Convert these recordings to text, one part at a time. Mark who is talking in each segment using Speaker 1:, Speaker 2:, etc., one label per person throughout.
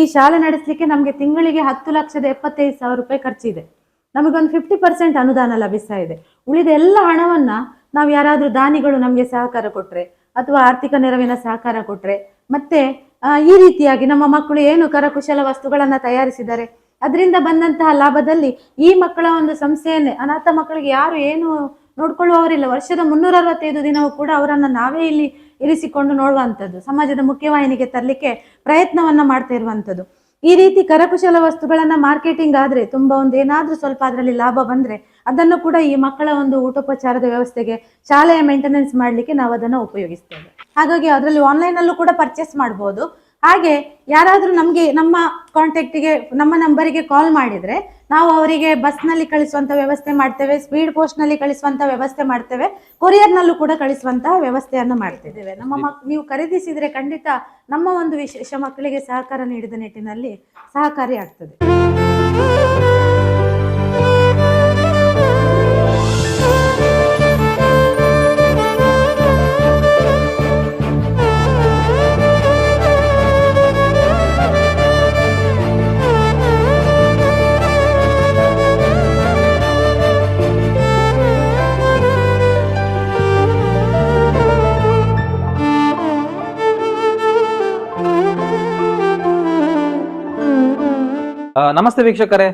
Speaker 1: ಈ ಶಾಲೆ ನಡೆಸಲಿಕ್ಕೆ ನಮಗೆ ತಿಂಗಳಿಗೆ ಹತ್ತು ಲಕ್ಷದ ಎಪ್ಪತ್ತೈದು ಸಾವಿರ ರೂಪಾಯಿ ಖರ್ಚಿದೆ. ನಮಗೊಂದು ಫಿಫ್ಟಿ ಪರ್ಸೆಂಟ್ ಅನುದಾನ ಲಭಿಸ್ತಾ ಇದೆ. ಉಳಿದ ಎಲ್ಲ ಹಣವನ್ನ ನಾವು ಯಾರಾದರೂ ದಾನಿಗಳು ನಮಗೆ ಸಹಕಾರ ಕೊಟ್ಟರೆ ಅಥವಾ ಆರ್ಥಿಕ ನೆರವಿನ ಸಹಕಾರ ಕೊಟ್ಟರೆ ಮತ್ತೆ ಈ ರೀತಿಯಾಗಿ ನಮ್ಮ ಮಕ್ಕಳು ಏನು ಕರಕುಶಲ ವಸ್ತುಗಳನ್ನು ತಯಾರಿಸಿದ್ದಾರೆ, ಅದರಿಂದ ಬಂದಂತಹ ಲಾಭದಲ್ಲಿ ಈ ಮಕ್ಕಳ ಒಂದು ಸಂಸ್ಥೆಯನ್ನೇ, ಅನಾಥ ಮಕ್ಕಳಿಗೆ ಯಾರು ಏನು ನೋಡ್ಕೊಳ್ಳುವವರಿಲ್ಲ. ವರ್ಷದ ಮುನ್ನೂರ ಅರವತ್ತೈದು ದಿನವೂ ಕೂಡ ಅವರನ್ನು ನಾವೇ ಇಲ್ಲಿ ಇರಿಸಿಕೊಂಡು ನೋಡುವಂಥದ್ದು. ಸಮಾಜದ ಮುಖ್ಯವಾಹಿನಿಗೆ ತರಲಿಕ್ಕೆ ಪ್ರಯತ್ನವನ್ನ ಮಾಡ್ತಾ ಇರುವಂಥದ್ದು. ಈ ರೀತಿ ಕರಕುಶಲ ವಸ್ತುಗಳನ್ನು ಮಾರ್ಕೆಟಿಂಗ್ ಆದ್ರೆ ತುಂಬಾ ಒಂದು ಏನಾದರೂ ಸ್ವಲ್ಪ ಅದರಲ್ಲಿ ಲಾಭ ಬಂದ್ರೆ ಅದನ್ನು ಕೂಡ ಈ ಮಕ್ಕಳ ಒಂದು ಊಟೋಪಚಾರದ ವ್ಯವಸ್ಥೆಗೆ, ಶಾಲೆಯ ಮೇಂಟೆನೆನ್ಸ್ ಮಾಡಲಿಕ್ಕೆ ನಾವು ಅದನ್ನು ಉಪಯೋಗಿಸ್ತೇವೆ. ಹಾಗಾಗಿ ಅದರಲ್ಲಿ ಆನ್ಲೈನ್ ಅಲ್ಲೂ ಕೂಡ ಪರ್ಚೇಸ್ ಮಾಡಬಹುದು ಹಾಗೆ ಯಾರಾದರೂ ನಮಗೆ ನಮ್ಮ ಕಾಂಟ್ಯಾಕ್ಟಿಗೆ ನಮ್ಮ ನಂಬರಿಗೆ ಕಾಲ್ ಮಾಡಿದ್ರೆ ನಾವು ಅವರಿಗೆ ಬಸ್ನಲ್ಲಿ ಕಳಿಸುವಂತ ವ್ಯವಸ್ಥೆ ಮಾಡ್ತೇವೆ ಸ್ಪೀಡ್ ಪೋಸ್ಟ್ನಲ್ಲಿ ಕಳಿಸುವಂತ ವ್ಯವಸ್ಥೆ ಮಾಡ್ತೇವೆ ಕೊರಿಯರ್ನಲ್ಲೂ ಕೂಡ ಕಳಿಸುವಂತಹ ವ್ಯವಸ್ಥೆಯನ್ನು ಮಾಡ್ತಿದ್ದೇವೆ. ನಮ್ಮ ಮಕ್, ನೀವು ಖರೀದಿಸಿದರೆ ಖಂಡಿತ ನಮ್ಮ ಒಂದು ವಿಶೇಷ ಮಕ್ಕಳಿಗೆ ಸಹಕಾರ ನೀಡಿದ ನಿಟ್ಟಿನಲ್ಲಿ ಸಹಕಾರಿ ಆಗ್ತದೆ.
Speaker 2: ನಮಸ್ತೆ ವೀಕ್ಷಕರೇ.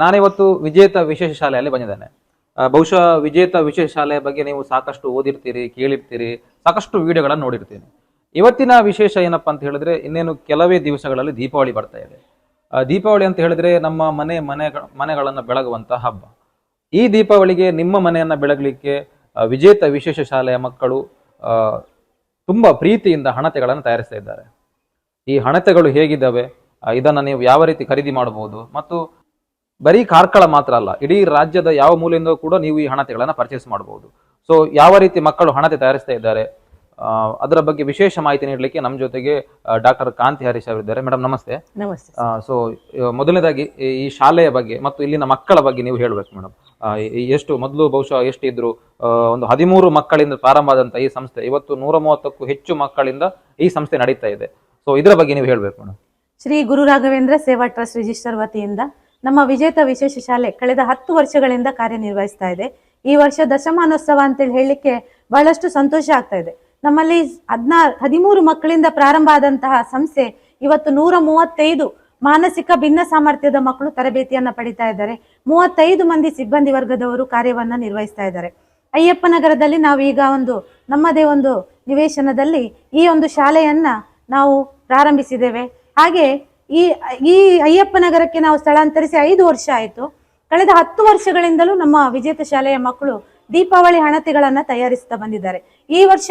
Speaker 2: ನಾನಿವತ್ತು ವಿಜೇತ ವಿಶೇಷ ಶಾಲೆಯಲ್ಲಿ ಬಂದಿದ್ದೇನೆ ಬಹುಶಃ ವಿಜೇತ ವಿಶೇಷ ಶಾಲೆಯ ಬಗ್ಗೆ ನೀವು ಸಾಕಷ್ಟು ಓದಿರ್ತೀರಿ, ಕೇಳಿರ್ತೀರಿ, ಸಾಕಷ್ಟು ವಿಡಿಯೋಗಳನ್ನು ನೋಡಿರ್ತೀನಿ. ಇವತ್ತಿನ ವಿಶೇಷ ಏನಪ್ಪ ಅಂತ ಹೇಳಿದ್ರೆ, ಇನ್ನೇನು ಕೆಲವೇ ದಿವಸಗಳಲ್ಲಿ ದೀಪಾವಳಿ ಬರ್ತಾ ಇದೆ. ದೀಪಾವಳಿ ಅಂತ ಹೇಳಿದ್ರೆ ನಮ್ಮ ಮನೆ ಮನೆ ಮನೆಗಳನ್ನು ಬೆಳಗುವಂತಹ ಹಬ್ಬ. ಈ ದೀಪಾವಳಿಗೆ ನಿಮ್ಮ ಮನೆಯನ್ನ ಬೆಳಗಲಿಕ್ಕೆ ವಿಜೇತ ವಿಶೇಷ ಶಾಲೆಯ ಮಕ್ಕಳು ತುಂಬ ಪ್ರೀತಿಯಿಂದ ಹಣತೆಗಳನ್ನು ತಯಾರಿಸ್ತಾ ಇದ್ದಾರೆ. ಈ ಹಣತೆಗಳು ಹೇಗಿದ್ದಾವೆ? ಇದನ್ನ ನೀವು ಯಾವ ರೀತಿ ಖರೀದಿ ಮಾಡಬಹುದು? ಮತ್ತು ಬರೀ ಕಾರ್ಕಳ ಮಾತ್ರ ಅಲ್ಲ ಇಡೀ ರಾಜ್ಯದ ಯಾವ ಮೂಲೆಯಿಂದ ಕೂಡ ನೀವು ಈ ಹಣತೆಗಳನ್ನು ಪರ್ಚೇಸ್ ಮಾಡಬಹುದು. ಸೊ ಯಾವ ರೀತಿ ಮಕ್ಕಳು ಹಣತೆ ತಯಾರಿಸ್ತಾ ಇದ್ದಾರೆ ಅದರ ಬಗ್ಗೆ ವಿಶೇಷ ಮಾಹಿತಿ ನೀಡಲಿಕ್ಕೆ ನಮ್ಮ ಜೊತೆಗೆ ಡಾಕ್ಟರ್ ಕಾಂತಿ ಹರೀಶ್ ಅವರಿದ್ದಾರೆ ಮೇಡಮ್ ನಮಸ್ತೆ.
Speaker 1: ನಮಸ್ತೆ.
Speaker 2: ಸೊ ಮೊದಲನೇದಾಗಿ ಈ- ಶಾಲೆಯ ಬಗ್ಗೆ ಮತ್ತು ಇಲ್ಲಿನ ಮಕ್ಕಳ ಬಗ್ಗೆ ನೀವು ಹೇಳಬೇಕು ಮೇಡಮ್ ಎಷ್ಟು ಮೊದಲು ಬಹುಶಃ ಎಷ್ಟಿದ್ರು ಒಂದು ಹದಿಮೂರು ಮಕ್ಕಳಿಂದ ಪ್ರಾರಂಭ ಆದಂತ ಈ ಸಂಸ್ಥೆ ಇವತ್ತು ನೂರ ಮೂವತ್ತಕ್ಕೂ ಹೆಚ್ಚು ಮಕ್ಕಳಿಂದ ಈ ಸಂಸ್ಥೆ ನಡೀತಾ ಇದೆ. ಸೊ ಇದರ ಬಗ್ಗೆ ನೀವು ಹೇಳಬೇಕು ಮೇಡಮ್
Speaker 1: ಶ್ರೀ ಗುರು ರಾಘವೇಂದ್ರ ಸೇವಾ ಟ್ರಸ್ಟ್ ರಿಜಿಸ್ಟರ್ ವತಿಯಿಂದ ನಮ್ಮ ವಿಜೇತ ವಿಶೇಷ ಶಾಲೆ ಕಳೆದ ಹತ್ತು ವರ್ಷಗಳಿಂದ ಕಾರ್ಯನಿರ್ವಹಿಸ್ತಾ ಇದೆ. ಈ ವರ್ಷ ದಶಮಾನೋತ್ಸವ ಅಂತೇಳಿ ಹೇಳಲಿಕ್ಕೆ ಬಹಳಷ್ಟು ಸಂತೋಷ ಆಗ್ತಾ ಇದೆ. ನಮ್ಮಲ್ಲಿ ಹದಿನಾರು ಹದಿಮೂರು ಮಕ್ಕಳಿಂದ ಪ್ರಾರಂಭ ಆದಂತಹ ಸಂಸ್ಥೆ ಇವತ್ತು ನೂರ ಮೂವತ್ತೈದು ಮಾನಸಿಕ ಭಿನ್ನ ಸಾಮರ್ಥ್ಯದ ಮಕ್ಕಳು ತರಬೇತಿಯನ್ನ ಪಡಿತಾ ಇದ್ದಾರೆ. ಮೂವತ್ತೈದು ಮಂದಿ ಸಿಬ್ಬಂದಿ ವರ್ಗದವರು ಕಾರ್ಯವನ್ನ ನಿರ್ವಹಿಸ್ತಾ ಇದ್ದಾರೆ. ಅಯ್ಯಪ್ಪ ನಗರದಲ್ಲಿ ನಾವು ಈಗ ಒಂದು ನಮ್ಮದೇ ಒಂದು ನಿವೇಶನದಲ್ಲಿ ಈ ಒಂದು ಶಾಲೆಯನ್ನ ನಾವು ಪ್ರಾರಂಭಿಸಿದ್ದೇವೆ. ಹಾಗೆ ಈ ಈ ಅಯ್ಯಪ್ಪ ನಗರಕ್ಕೆ ನಾವು ಸ್ಥಳಾಂತರಿಸಿ ಐದು ವರ್ಷ ಆಯಿತು. ಕಳೆದ ಹತ್ತು ವರ್ಷಗಳಿಂದಲೂ ನಮ್ಮ ವಿಜೇತ ಶಾಲೆಯ ಮಕ್ಕಳು ದೀಪಾವಳಿ ಹಣತೆಗಳನ್ನ ತಯಾರಿಸ್ತಾ ಬಂದಿದ್ದಾರೆ. ಈ ವರ್ಷ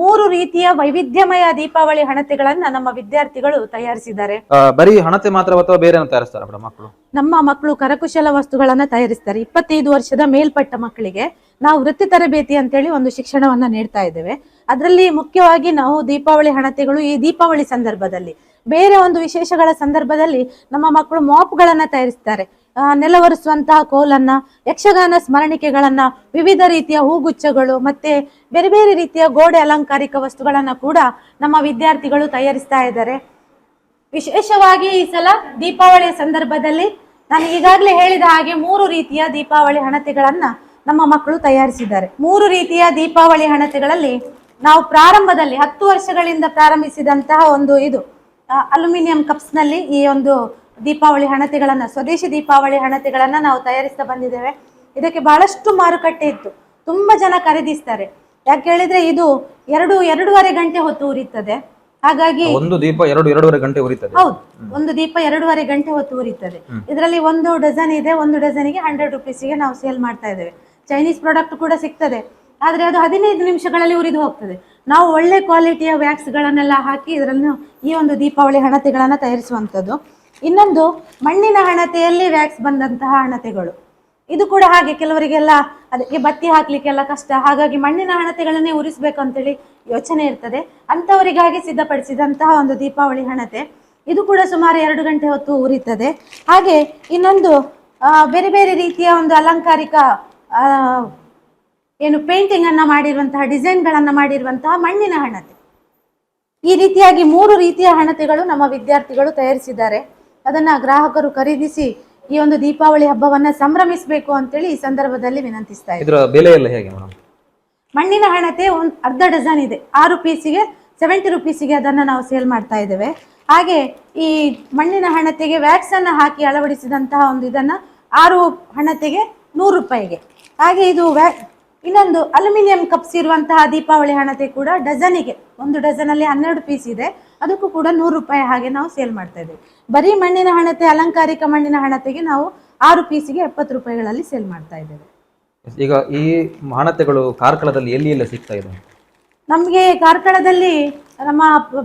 Speaker 1: ಮೂರು ರೀತಿಯ ವೈವಿಧ್ಯಮಯ ದೀಪಾವಳಿ ಹಣತೆಗಳನ್ನ ನಮ್ಮ ವಿದ್ಯಾರ್ಥಿಗಳು ತಯಾರಿಸಿದ್ದಾರೆ.
Speaker 2: ಬರೀ ಹಣತೆ ಮಾತ್ರ ಅಥವಾ ಬೇರೆ ತಯಾರಿಸ್ತಾರೆ ಮಕ್ಕಳು?
Speaker 1: ನಮ್ಮ ಮಕ್ಕಳು ಕರಕುಶಲ ವಸ್ತುಗಳನ್ನ ತಯಾರಿಸ್ತಾರೆ. ಇಪ್ಪತ್ತೈದು ವರ್ಷದ ಮೇಲ್ಪಟ್ಟ ಮಕ್ಕಳಿಗೆ ನಾವು ವೃತ್ತಿ ತರಬೇತಿ ಅಂತೇಳಿ ಒಂದು ಶಿಕ್ಷಣವನ್ನ ನೀಡ್ತಾ ಇದ್ದೇವೆ. ಅದರಲ್ಲಿ ಮುಖ್ಯವಾಗಿ ನಾವು ದೀಪಾವಳಿ ಹಣತೆಗಳು ಈ ದೀಪಾವಳಿ ಸಂದರ್ಭದಲ್ಲಿ ಬೇರೆ ಒಂದು ವಿಶೇಷಗಳ ಸಂದರ್ಭದಲ್ಲಿ ನಮ್ಮ ಮಕ್ಕಳು ಮಾಪ್ಗಳನ್ನ ತಯಾರಿಸ್ತಾರೆ. ಆ, ನೆಲ ಒರೆಸುವಂತಹ ಕೋಲನ್ನ ಯಕ್ಷಗಾನ ಸ್ಮರಣಿಕೆಗಳನ್ನ ವಿವಿಧ ರೀತಿಯ ಹೂಗುಚ್ಛಗಳು ಮತ್ತೆ ಬೇರೆ ಬೇರೆ ರೀತಿಯ ಗೋಡೆ ಅಲಂಕಾರಿಕ ವಸ್ತುಗಳನ್ನ ಕೂಡ ನಮ್ಮ ವಿದ್ಯಾರ್ಥಿಗಳು ತಯಾರಿಸ್ತಾ ಇದ್ದಾರೆ. ವಿಶೇಷವಾಗಿ ಈ ಸಲ ದೀಪಾವಳಿಯ ಸಂದರ್ಭದಲ್ಲಿ ನಾನು ಈಗಾಗಲೇ ಹೇಳಿದ ಹಾಗೆ ಮೂರು ರೀತಿಯ ದೀಪಾವಳಿ ಹಣತೆಗಳನ್ನ ನಮ್ಮ ಮಕ್ಕಳು ತಯಾರಿಸಿದ್ದಾರೆ. ಮೂರು ರೀತಿಯ ದೀಪಾವಳಿ ಹಣತೆಗಳಲ್ಲಿ ನಾವು ಪ್ರಾರಂಭದಲ್ಲಿ ಹತ್ತು ವರ್ಷಗಳಿಂದ ಪ್ರಾರಂಭಿಸಿದಂತಹ ಒಂದು ಇದು. ಅಲ್ಯೂಮಿನಿಯಂ ಕಪ್ಸ್ನಲ್ಲಿ ಈ ಒಂದು ದೀಪಾವಳಿ ಹಣತೆಗಳನ್ನ ಸ್ವದೇಶಿ ದೀಪಾವಳಿ ಹಣತೆಗಳನ್ನ ನಾವು ತಯಾರಿಸ್ತಾ ಬಂದಿದ್ದೇವೆ. ಇದಕ್ಕೆ ಬಹಳಷ್ಟು ಮಾರುಕಟ್ಟೆ ಇತ್ತು. ತುಂಬಾ ಜನ ಖರೀದಿಸ್ತಾರೆ. ಯಾಕೆ ಹೇಳಿದ್ರೆ ಇದು ಎರಡು ಎರಡೂವರೆ ಗಂಟೆ ಹೊತ್ತು ಉರಿತದೆ. ಹಾಗಾಗಿ
Speaker 2: ಒಂದು ದೀಪ ಎರಡು ಎರಡೂವರೆ ಗಂಟೆ ಉರಿತದೆ.
Speaker 1: ಹೌದು. ಒಂದು ದೀಪ ಎರಡೂವರೆ ಗಂಟೆ ಹೊತ್ತು ಉರಿತದೆ. ಇದರಲ್ಲಿ ಒಂದು ಡಜನ್ ಇದೆ ಒಂದು ಡಜನಿಗೆ ಹಂಡ್ರೆಡ್ ರುಪೀಸಿಗೆ ನಾವು ಸೇಲ್ ಮಾಡ್ತಾ ಇದ್ದೇವೆ. ಚೈನೀಸ್ ಪ್ರಾಡಕ್ಟ್ ಕೂಡ ಸಿಗ್ತದೆ. ಆದ್ರೆ ಅದು ಹದಿನೈದು ನಿಮಿಷಗಳಲ್ಲಿ ಉರಿದು ಹೋಗ್ತದೆ. ನಾವು ಒಳ್ಳೆ ಕ್ವಾಲಿಟಿಯ ವ್ಯಾಕ್ಸ್ಗಳನ್ನೆಲ್ಲ ಹಾಕಿ ಇದರಲ್ಲಿ ಈ ಒಂದು ದೀಪಾವಳಿ ಹಣತೆಗಳನ್ನ ತಯಾರಿಸುವಂಥದ್ದು. ಇನ್ನೊಂದು, ಮಣ್ಣಿನ ಹಣತೆಯಲ್ಲಿ ವ್ಯಾಕ್ಸ್ ಬಂದಂತಹ ಹಣತೆಗಳು. ಇದು ಕೂಡ ಹಾಗೆ ಕೆಲವರಿಗೆಲ್ಲ ಅದಕ್ಕೆ ಬತ್ತಿ ಹಾಕ್ಲಿಕ್ಕೆಲ್ಲ ಕಷ್ಟ. ಹಾಗಾಗಿ ಮಣ್ಣಿನ ಹಣತೆಗಳನ್ನೇ ಉರಿಸ್ಬೇಕು ಅಂತೇಳಿ ಯೋಚನೆ ಇರ್ತದೆ. ಅಂಥವರಿಗಾಗಿ ಸಿದ್ಧಪಡಿಸಿದಂತಹ ಒಂದು ದೀಪಾವಳಿ ಹಣತೆ. ಇದು ಕೂಡ ಸುಮಾರು ಎರಡು ಗಂಟೆ ಹೊತ್ತು ಉರಿತದೆ. ಹಾಗೆ ಇನ್ನೊಂದು ಬೇರೆ ಬೇರೆ ರೀತಿಯ ಒಂದು ಅಲಂಕಾರಿಕ ಏನು ಪೇಂಟಿಂಗ್ ಅನ್ನ ಮಾಡಿರುವಂತಹ ಡಿಸೈನ್ಗಳನ್ನು ಮಾಡಿರುವಂತಹ ಮಣ್ಣಿನ ಹಣತೆ. ಈ ರೀತಿಯಾಗಿ ಮೂರು ರೀತಿಯ ಹಣತೆಗಳು ನಮ್ಮ ವಿದ್ಯಾರ್ಥಿಗಳು ತಯಾರಿಸಿದ್ದಾರೆ. ಅದನ್ನ ಗ್ರಾಹಕರು ಖರೀದಿಸಿ ಈ ಒಂದು ದೀಪಾವಳಿ ಹಬ್ಬವನ್ನ ಸಂಭ್ರಮಿಸಬೇಕು ಅಂತೇಳಿ ಈ ಸಂದರ್ಭದಲ್ಲಿ ವಿನಂತಿಸ್ತಾ ಇದ್ದಾರೆ
Speaker 2: ಇದರ ಬೆಲೆ ಎಲ್ಲ ಹೇಗೆ ಮೇಡಮ್?
Speaker 1: ಮಣ್ಣಿನ ಹಣತೆ ಒಂದು ಅರ್ಧ ಡಜನ್ ಇದೆ. ಆರು ಪೀಸಿಗೆ ಸೆವೆಂಟಿ ರುಪೀಸಿಗೆ ಅದನ್ನ ನಾವು ಸೇಲ್ ಮಾಡ್ತಾ ಇದ್ದೇವೆ. ಹಾಗೆ ಈ ಮಣ್ಣಿನ ಹಣತೆಗೆ ವ್ಯಾಕ್ಸ್ ಅನ್ನು ಹಾಕಿ ಅಳವಡಿಸಿದಂತಹ ಒಂದು ಇದನ್ನ ಆರು ಹಣತೆಗೆ ನೂರು ರೂಪಾಯಿಗೆ. ಹಾಗೆ ಇದು ವ್ಯಾ ಇನ್ನೊಂದು ಅಲ್ಯೂಮಿನಿಯಂ ಕಪ್ಸ್ ಇರುವಂತಹ ದೀಪಾವಳಿ ಹಣತೆ ಕೂಡ ಡಜನಿಗೆ ಒಂದು ಡಜನಲ್ಲಿ ಹನ್ನೆರಡು ಪೀಸ್ ಇದೆ. ಅದಕ್ಕೂ ಕೂಡ ನೂರು ರೂಪಾಯಿ ಹಾಗೆ ನಾವು ಸೇಲ್ ಮಾಡ್ತಾ ಇದ್ದೇವೆ. ಬರೀ ಮಣ್ಣಿನ ಹಣತೆ ಅಲಂಕಾರಿಕ ಮಣ್ಣಿನ ಹಣತೆಗೆ ನಾವು ಆರು ಪೀಸಿಗೆ ಎಪ್ಪತ್ತು ರೂಪಾಯಿಗಳಲ್ಲಿ ಸೇಲ್ ಮಾಡ್ತಾ ಇದ್ದೇವೆ.
Speaker 2: ಈಗ ಈ ಹಣತೆಗಳು ಕಾರ್ಕಳದಲ್ಲಿ ಎಲ್ಲಿ ಎಲ್ಲ ಸಿಗ್ತಾ ಇದೆ?
Speaker 1: ನಮಗೆ ಕಾರ್ಕಳದಲ್ಲಿ ನಮ್ಮ